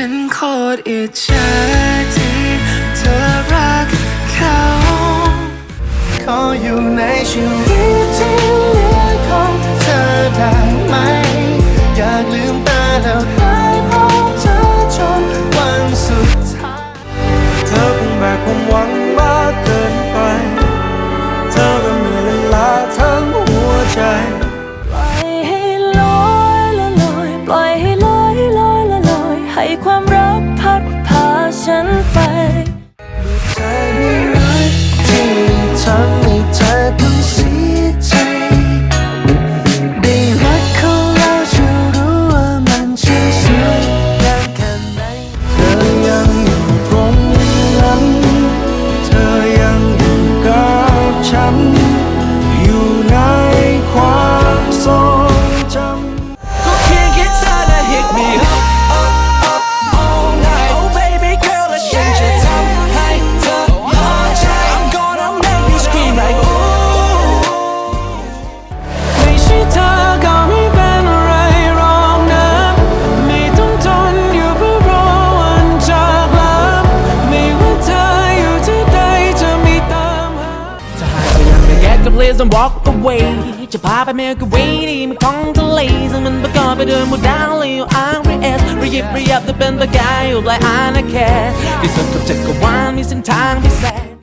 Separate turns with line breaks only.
ฉันโคตรอิจฉาที่เธอรักเขา
ขออยู่ในชีวิตที่เหลือของเธอได้ไหม อยากลืมตาแล้วหายพบเธอจนวันสุด
please don't walk away จะพาไปเมกะเวที่มันของทะเลซึ่งมันประกอบไปด้วยหมวดดาวเลยอยู่อาร์เอสระยิบระยับจะเป็นประกายอยู่ปลายอาณาเขตที่สุดกับจักรวาลมีเส้นทางพิเศษ